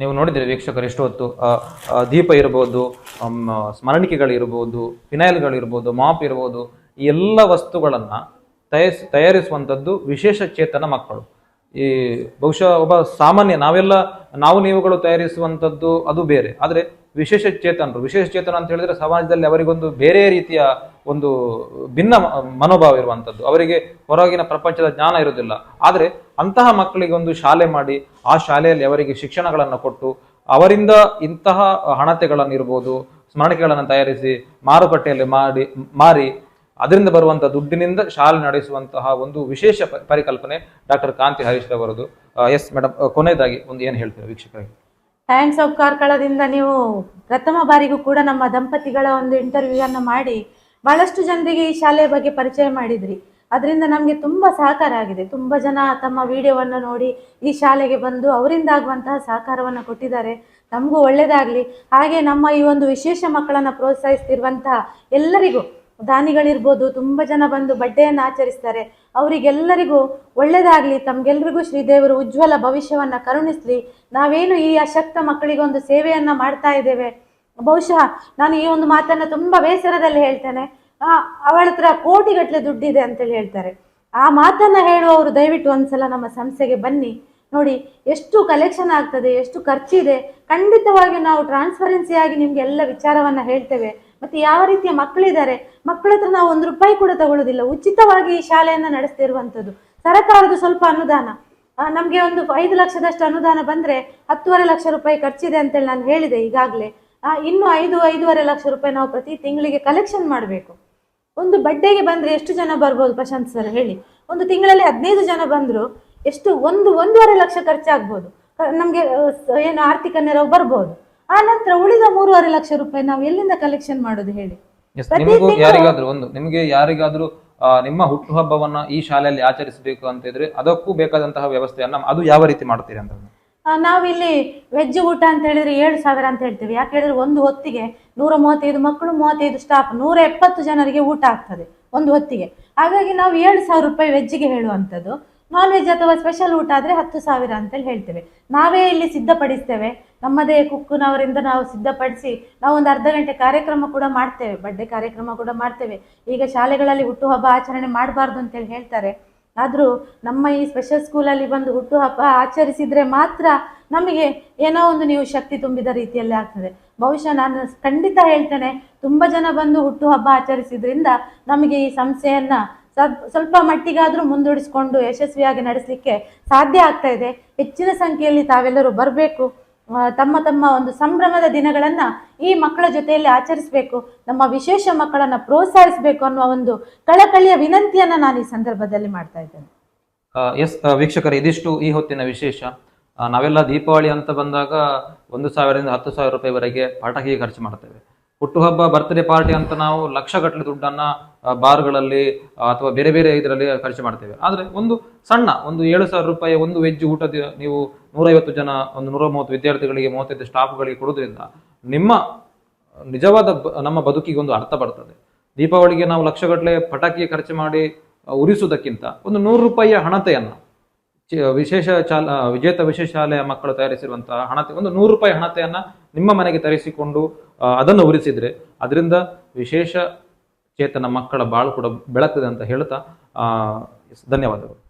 Speaker 2: ನೀವು ನೋಡಿದರೆ ವೀಕ್ಷಕರು ಎಷ್ಟು ಹೊತ್ತು ದೀಪ ಇರ್ಬೋದು ಸ್ಮರಣಿಕೆಗಳಿರ್ಬೋದು ಫಿನೈಲ್ಗಳಿರ್ಬೋದು ಮಾಪ್ ಇರ್ಬೋದು ಈ ಎಲ್ಲ ವಸ್ತುಗಳನ್ನು ತಯಾರಿಸ್, ತಯಾರಿಸುವಂಥದ್ದು ವಿಶೇಷ ಚೇತನ ಮಕ್ಕಳು. ಈ ಬಹುಶಃ ಒಬ್ಬ ಸಾಮಾನ್ಯ ನಾವೆಲ್ಲ, ನಾವು ನೀವುಗಳು ತಯಾರಿಸುವಂಥದ್ದು ಅದು ಬೇರೆ. ಆದರೆ ವಿಶೇಷ ಚೇತನರು, ವಿಶೇಷ ಚೇತನ ಅಂತ ಹೇಳಿದ್ರೆ ಸಮಾಜದಲ್ಲಿ ಅವರಿಗೊಂದು ಬೇರೆ ರೀತಿಯ ಒಂದು ಭಿನ್ನ ಮನೋಭಾವ ಇರುವಂಥದ್ದು. ಅವರಿಗೆ ಹೊರಗಿನ ಪ್ರಪಂಚದ ಜ್ಞಾನ ಇರುವುದಿಲ್ಲ. ಆದರೆ ಅಂತಹ ಮಕ್ಕಳಿಗೆ ಒಂದು ಶಾಲೆ ಮಾಡಿ, ಆ ಶಾಲೆಯಲ್ಲಿ ಅವರಿಗೆ ಶಿಕ್ಷಣಗಳನ್ನು ಕೊಟ್ಟು, ಅವರಿಂದ ಇಂತಹ ಹಣತೆಗಳನ್ನು ಇರ್ಬೋದು ಸ್ಮರಣಿಕೆಗಳನ್ನು ತಯಾರಿಸಿ, ಮಾರುಕಟ್ಟೆಯಲ್ಲಿ ಮಾಡಿ, ಮಾರಿ ಅದರಿಂದ ಬರುವಂಥ ದುಡ್ಡಿನಿಂದ ಶಾಲೆ ನಡೆಸುವಂತಹ ಒಂದು ವಿಶೇಷ ಪರಿಕಲ್ಪನೆ ಡಾಕ್ಟರ್ ಕಾಂತಿ ಹರೀಶ್ ಅವರದು. ಎಸ್ ಮೇಡಮ್ ಕೊನೆಯದಾಗಿ ಒಂದು ಏನು ಹೇಳ್ತೀರಾ ವೀಕ್ಷಕರಿಗೆ?
Speaker 1: ಥ್ಯಾಂಕ್ಸ್ ಆಫ್ ಕಾರ್ಕಳದಿಂದ ನೀವು ಪ್ರಥಮ ಬಾರಿಗೂ ಕೂಡ ನಮ್ಮ ದಂಪತಿಗಳ ಒಂದು ಇಂಟರ್ವ್ಯೂ ಅನ್ನು ಮಾಡಿ ಬಹಳಷ್ಟು ಜನರಿಗೆ ಈ ಶಾಲೆಯ ಬಗ್ಗೆ ಪರಿಚಯ ಮಾಡಿದ್ರಿ. ಅದರಿಂದ ನಮಗೆ ತುಂಬಾ ಸಹಕಾರ ಆಗಿದೆ. ತುಂಬಾ ಜನ ತಮ್ಮ ವಿಡಿಯೋವನ್ನು ನೋಡಿ ಈ ಶಾಲೆಗೆ ಬಂದು ಅವರಿಂದ ಆಗುವಂತಹ ಸಹಕಾರವನ್ನು ಕೊಟ್ಟಿದ್ದಾರೆ. ನಮಗೂ ಒಳ್ಳೆಯದಾಗಲಿ ಹಾಗೆ ನಮ್ಮ ಈ ಒಂದು ವಿಶೇಷ ಮಕ್ಕಳನ್ನು ಪ್ರೋತ್ಸಾಹಿಸ್ತಿರುವಂತಹ ಎಲ್ಲರಿಗೂ ದಾನಿಗಳಿರ್ಬೋದು, ತುಂಬ ಜನ ಬಂದು ಬಡ್ಡೆಯನ್ನು ಆಚರಿಸ್ತಾರೆ. ಅವರಿಗೆಲ್ಲರಿಗೂ ಒಳ್ಳೆಯದಾಗಲಿ ತಮ್ಗೆಲ್ರಿಗೂ ಶ್ರೀದೇವರು ಉಜ್ವಲ ಭವಿಷ್ಯವನ್ನು ಕರುಣಿಸಲಿ. ನಾವೇನು ಈ ಅಶಕ್ತ ಮಕ್ಕಳಿಗೆ ಒಂದು ಸೇವೆಯನ್ನು ಮಾಡ್ತಾ ಇದ್ದೇವೆ. ಬಹುಶಃ ನಾನು ಈ ಒಂದು ಮಾತನ್ನು ತುಂಬ ಬೇಸರದಲ್ಲಿ ಹೇಳ್ತೇನೆ. ಅವಳ ಹತ್ರ ಕೋಟಿಗಟ್ಟಲೆ ದುಡ್ಡಿದೆ ಅಂತೇಳಿ ಹೇಳ್ತಾರೆ. ಆ ಮಾತನ್ನು ಹೇಳುವವರು ದಯವಿಟ್ಟು ಒಂದ್ಸಲ ನಮ್ಮ ಸಂಸ್ಥೆಗೆ ಬನ್ನಿ. ನೋಡಿ, ಎಷ್ಟು ಕಲೆಕ್ಷನ್ ಆಗ್ತದೆ, ಎಷ್ಟು ಖರ್ಚಿದೆ. ಖಂಡಿತವಾಗಿಯೂ ನಾವು ಟ್ರಾನ್ಸ್ಪರೆನ್ಸಿಯಾಗಿ ನಿಮ್ಗೆ ಎಲ್ಲ ವಿಚಾರವನ್ನು ಹೇಳ್ತೇವೆ. ಮತ್ತೆ ಯಾವ ರೀತಿಯ ಮಕ್ಕಳಿದ್ದಾರೆ? ಮಕ್ಕಳ ಹತ್ರ ನಾವು ಒಂದು ರೂಪಾಯಿ ಕೂಡ ತಗೊಳ್ಳೋದಿಲ್ಲ ಉಚಿತವಾಗಿ ಈ ಶಾಲೆಯನ್ನು ನಡೆಸ್ತಿರುವಂಥದ್ದು. ಸರ್ಕಾರದ ಸ್ವಲ್ಪ ಅನುದಾನ. ನಮಗೆ ಒಂದು ಐದು ಲಕ್ಷದಷ್ಟು ಅನುದಾನ ಬಂದ್ರೆ ಹತ್ತುವರೆ ಲಕ್ಷ ರೂಪಾಯಿ ಖರ್ಚಿದೆ ಅಂತೇಳಿ ನಾನು ಹೇಳಿದೆ ಈಗಾಗಲೇ. ಇನ್ನು ಐದು, ಐದೂವರೆ ಲಕ್ಷ ರೂಪಾಯಿ ನಾವು ಪ್ರತಿ ತಿಂಗಳಿಗೆ ಕಲೆಕ್ಷನ್ ಮಾಡಬೇಕು. ಒಂದು ಬಡ್ಡೆಗೆ ಬಂದ್ರೆ ಎಷ್ಟು ಜನ ಬರ್ಬೋದು ಪ್ರಶಾಂತ್ ಸರ್ ಹೇಳಿ. ಒಂದು ತಿಂಗಳಲ್ಲಿ ಹದಿನೈದು ಜನ ಬಂದ್ರು ಎಷ್ಟು? ಒಂದು, ಒಂದೂವರೆ ಲಕ್ಷ ಖರ್ಚಾಗ್ಬೋದು. ನಮ್ಗೆ ಏನು ಆರ್ಥಿಕ ನೆರವು ಬರ್ಬೋದು. ಆ ನಂತರ ಉಳಿದ ಮೂರುವರೆ ಲಕ್ಷ ರೂಪಾಯಿ ನಾವು ಎಲ್ಲಿಂದ ಕಲೆಕ್ಷನ್ ಮಾಡೋದು ಹೇಳಿ?
Speaker 2: ಎಸ್
Speaker 1: ಪ್ರತಿ
Speaker 2: ನಿಮಗೂ
Speaker 1: ತಿಂಗಳು-
Speaker 2: ಯಾರಿಗಾದ್ರೂ ಒಂದು ನಿಮಗೆ ಯಾರಿಗಾದ್ರೂ ಆ, ನಿಮ್ಮ ಹುಟ್ಟುಹಬ್ಬವನ್ನ ಈ ಶಾಲೆಯಲ್ಲಿ ಆಚರಿಸಬೇಕು ಅಂತ ಇದ್ರೆ ಅದಕ್ಕೂ ಬೇಕಾದಂತಹ ವ್ಯವಸ್ಥೆಯನ್ನ ಅದು ಯಾವ ರೀತಿ ಮಾಡ್ತೀರಿ ಅಂತ
Speaker 1: ಆ, ನಾವಿಲ್ಲಿ ವೆಜ್ ಊಟ ಅಂತ ಹೇಳಿದ್ರೆ ಏಳು ಸಾವಿರ ಅಂತ ಹೇಳ್ತೇವೆ. ಯಾಕೆ ಹೇಳಿದ್ರೆ ಒಂದು ಹೊತ್ತಿಗೆ ನೂರ ಮೂವತ್ತೈದು ಮಕ್ಕಳು ಮೂವತ್ತೈದು ಸ್ಟಾಫ್ ನೂರ ಎಪ್ಪತ್ತು ಜನರಿಗೆ ಊಟ ಆಗ್ತದೆ ಒಂದು ಹೊತ್ತಿಗೆ. ಹಾಗಾಗಿ ನಾವು ಏಳು ಸಾವಿರ ರೂಪಾಯಿ ವೆಜ್ಜಿಗೆ ಹೇಳುವಂಥದ್ದು. ನಾನ್ ವೆಜ್ ಅಥವಾ ಸ್ಪೆಷಲ್ ಊಟ ಆದರೆ ಹತ್ತು ಸಾವಿರ ಅಂತೇಳಿ ಹೇಳ್ತೇವೆ. ನಾವೇ ಇಲ್ಲಿ ಸಿದ್ಧಪಡಿಸ್ತೇವೆ. ನಮ್ಮದೇ ಕುಕ್ಕುನವರಿಂದ ನಾವು ಸಿದ್ಧಪಡಿಸಿ ನಾವು ಒಂದು ಅರ್ಧ ಗಂಟೆ ಕಾರ್ಯಕ್ರಮ ಕೂಡ ಮಾಡ್ತೇವೆ ಬರ್ಡೇ ಕಾರ್ಯಕ್ರಮ ಕೂಡ ಮಾಡ್ತೇವೆ. ಈಗ ಶಾಲೆಗಳಲ್ಲಿ ಹುಟ್ಟುಹಬ್ಬ ಆಚರಣೆ ಮಾಡಬಾರ್ದು ಅಂತೇಳಿ ಹೇಳ್ತಾರೆ. ಆದರೂ ನಮ್ಮ ಈ ಸ್ಪೆಷಲ್ ಸ್ಕೂಲಲ್ಲಿ ಬಂದು ಹುಟ್ಟುಹಬ್ಬ ಆಚರಿಸಿದ್ರೆ ಮಾತ್ರ ನಮಗೆ ಏನೋ ಒಂದು ನೀವು ಶಕ್ತಿ ತುಂಬಿದ ರೀತಿಯಲ್ಲಿ ಆಗ್ತದೆ. ಬಹುಶಃ ನಾನು ಖಂಡಿತ ಹೇಳ್ತೇನೆ, ತುಂಬ ಜನ ಬಂದು ಹುಟ್ಟುಹಬ್ಬ ಆಚರಿಸಿದ್ರಿಂದ ನಮಗೆ ಈ ಸಂಸ್ಥೆಯನ್ನು ಸ್ವಲ್ಪ ಸ್ವಲ್ಪ ಮಟ್ಟಿಗಾದರೂ ಮುಂದೂಡಿಸಿಕೊಂಡು ಯಶಸ್ವಿಯಾಗಿ ನಡೆಸಲಿಕ್ಕೆ ಸಾಧ್ಯ ಆಗ್ತಾ ಇದೆ. ಹೆಚ್ಚಿನ ಸಂಖ್ಯೆಯಲ್ಲಿ ತಾವೆಲ್ಲರೂ ಬರಬೇಕು. ತಮ್ಮ ತಮ್ಮ ಒಂದು ಸಂಭ್ರಮದ ದಿನಗಳನ್ನು ಈ ಮಕ್ಕಳ ಜೊತೆಯಲ್ಲಿ ಆಚರಿಸಬೇಕು, ನಮ್ಮ ವಿಶೇಷ ಮಕ್ಕಳನ್ನ ಪ್ರೋತ್ಸಾಹಿಸಬೇಕು ಅನ್ನುವ ಒಂದು ಕಳಕಳಿಯ ವಿನಂತಿಯನ್ನ ನಾನು ಈ ಸಂದರ್ಭದಲ್ಲಿ ಮಾಡ್ತಾ ಇದ್ದೇನೆ.
Speaker 2: ಎಸ್ ವೀಕ್ಷಕರು, ಇದಿಷ್ಟು ಈ ಹೊತ್ತಿನ ವಿಶೇಷ. ನಾವೆಲ್ಲ ದೀಪಾವಳಿ ಅಂತ ಬಂದಾಗ ಒಂದು ಸಾವಿರದಿಂದ ಹತ್ತು ಸಾವಿರ ರೂಪಾಯಿವರೆಗೆ ಪಟಾಕಿಗೆ ಖರ್ಚು ಮಾಡ್ತೇವೆ. ಹುಟ್ಟುಹಬ್ಬ ಬರ್ತ್ಡೇ ಪಾರ್ಟಿ ಅಂತ ನಾವು ಲಕ್ಷಗಟ್ಟಲೆ ದುಡ್ಡನ್ನ ಬಾರ್ಗಳಲ್ಲಿ ಅಥವಾ ಬೇರೆ ಬೇರೆ ಇದರಲ್ಲಿ ಖರ್ಚು ಮಾಡ್ತೇವೆ. ಆದರೆ ಒಂದು ಸಣ್ಣ, ಒಂದು ಏಳು ಸಾವಿರ ರೂಪಾಯಿ, ಒಂದು ವೆಜ್ ಊಟದ ನೀವು ನೂರೈವತ್ತು ಜನ, ಒಂದು ನೂರ ಮೂವತ್ತು ವಿದ್ಯಾರ್ಥಿಗಳಿಗೆ, ಮೂವತ್ತೈದು ಸ್ಟಾಫ್ಗಳಿಗೆ ಕೊಡೋದ್ರಿಂದ ನಿಮ್ಮ ನಿಜವಾದ ನಮ್ಮ ಬದುಕಿಗೆ ಒಂದು ಅರ್ಥ ಬರ್ತದೆ. ದೀಪಾವಳಿಗೆ ನಾವು ಲಕ್ಷಗಟ್ಟಲೆ ಪಟಾಕಿ ಖರ್ಚು ಮಾಡಿ ಉರಿಸುವುದಕ್ಕಿಂತ ಒಂದು ನೂರು ರೂಪಾಯಿಯ ಹಣತೆಯನ್ನು ವಿಶೇಷ ಚಾಲ, ವಿಜೇತ ವಿಶೇಷ ಶಾಲೆಯ ಮಕ್ಕಳು ತಯಾರಿಸಿರುವಂತಹ ಹಣತೆ, ಒಂದು ನೂರು ರೂಪಾಯಿ ಹಣತೆಯನ್ನ ನಿಮ್ಮ ಮನೆಗೆ ತರಿಸಿಕೊಂಡು ಅದನ್ನು ಉರಿಸಿದ್ರೆ, ಅದರಿಂದ ವಿಶೇಷ ಚೇತನ ಮಕ್ಕಳ ಬಾಳು ಕೂಡ ಬೆಳಗ್ತದೆ ಅಂತ ಹೇಳ್ತಾ ಧನ್ಯವಾದಗಳು.